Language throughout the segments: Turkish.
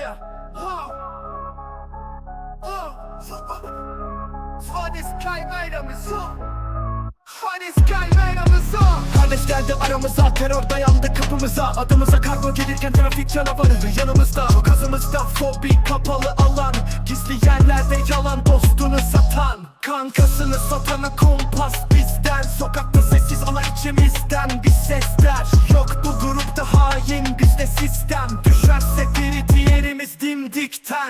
Yeah. Oh. Oh. Hades kaymayramızı. Hades kaymayramızı. Kardeş geldi aramıza Terör dayandı kapımıza Adımıza kargo gelirken trafik canavarı Yanımızda gazımızda fobi kapalı alan Gizli yerlerde yalan dostunu satan Kankasını satanı kompas bizden Sokakta sessiz ama içimizden bir sesler Yok bu grupta hain bizde sistem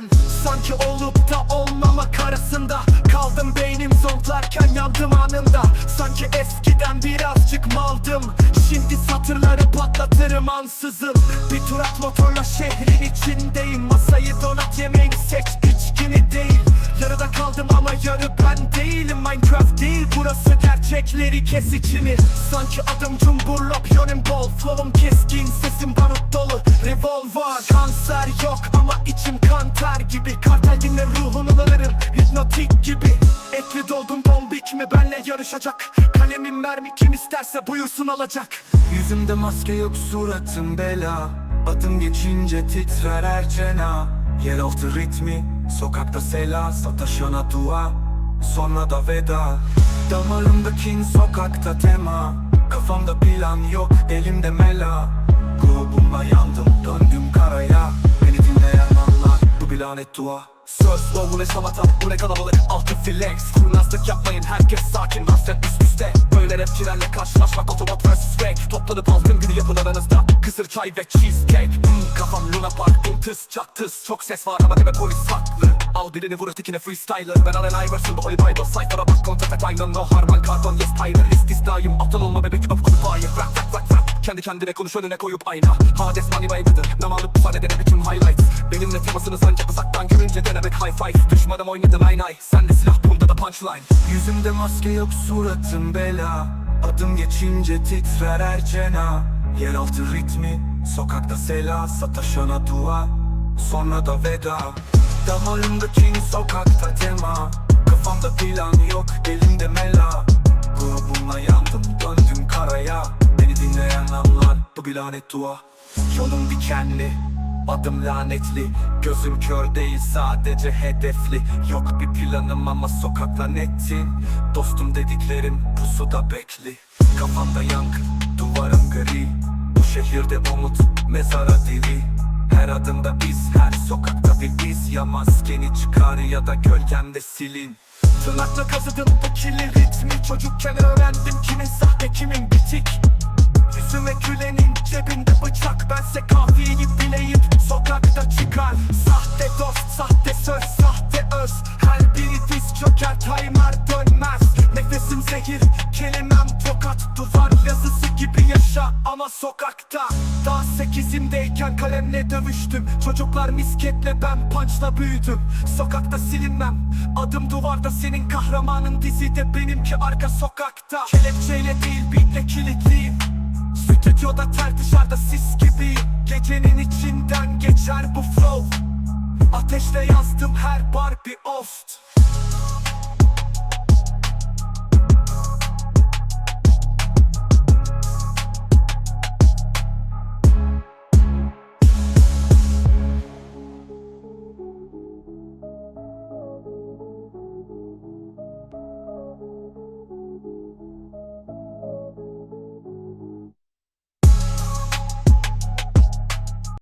dimdikten Sanki olup da olmamak arasında Kaldım beynim zonklarken yandım anında. Sanki eskiden birazcık maldım Şimdi satırları patlatırım ansızın. Bir tur at motorla şehrin içindeyim Masayı donat yemeğini seç içkini değil. Yarıda kaldım ama yarı ben değilim Minecraft değil burası gerçekleri kes içimi. Sanki adım cumburlop yönüm bol Flow'um keskin sesim barut dolu. Revolver kanser yok gibi Kartel dinle ruhunu alırım hipnotik gibi. Etli doldum bombik mi benle yarışacak. Kalemim mermi kim isterse buyursun alacak. Yüzümde maske yok suratım bela. Adım geçince titrer her cena Yeraltı ritmi Sokakta sela. Sataşana dua Sonra da veda. Damarımda kin sokakta tema. Kafamda plan yok elimde mela. Grubumla yandım döndüm bu bir lanet dua. Söz bu ne şamata bu ne kalabalık. Altı flex. Kurnazlık yapmayın herkes sakin. Hasret üst üste? Böyle rapçilerle karşılaşmak otobot vs rap Toplanıp altın günü yapın aranızda Kısır çay ve cheesecake. Hmm, Kafam Luna Park tıs çak tıs Çok ses var ama tepe polis saklı Al birini vur ötekine freestyler Ben Allen Iverson bu Bible Sayfara bak. Kontak et aynen no harman karbon yes Tyler istisnayım Aptal olma bebek of kutubayı Rap rap rap rap. Kendi kendine konuş önüne koyup ayna. Hades money wave'dir Namalık bu sahnede bütün highlights Benimle temasını sancak uzaktan görünce denemek high five. Düşmanım oynadım aynay Sende silah bunda da punchline. Yüzümde maske yok suratım bela. Adım geçince titrer her cena Yeraltı ritmi Sokakta sela Sataşana dua. Sonra da veda. Damarımda kin sokakta tema. Kafamda plan yok elimde mela. Grubumla yandım döndüm karaya. Beni dinleyen anlar bu bir lanet dua. Yolum dikenli Adım lanetli Gözüm kör değil sadece hedefli. Yok bir planım ama sokakla nettin Dostum dediklerim pusuda bekli. Kafamda yankı, duvarım gri. Bu şehirde umut, mezara dili. Her adımda biz, her sokakta bir iz. Ya maskeni çıkar ya da gölgemde silin. Tırnakla kazıdım bu kirli ritmi. Çocukken öğrendim kimin sahte kimin bitik. Yüzüme gülenin cebinde bıçak. Bense kahveyi bileyip zehir, kelimem tokat. Duvar yazısı gibi yaşa ama sokakta. Daha sekizimdeyken kalemle dövüştüm. Çocuklar misketle ben punchla büyüdüm. Sokakta silinmem. Adım duvarda senin kahramanın. Dizide Benimki arka sokakta. Kelepçeyle değil beatle kilitliyim. Stüdyoda ter dışarıda sis gibiyim. Gecenin içinden geçer bu flow. Ateşle yazdım her bar bir oft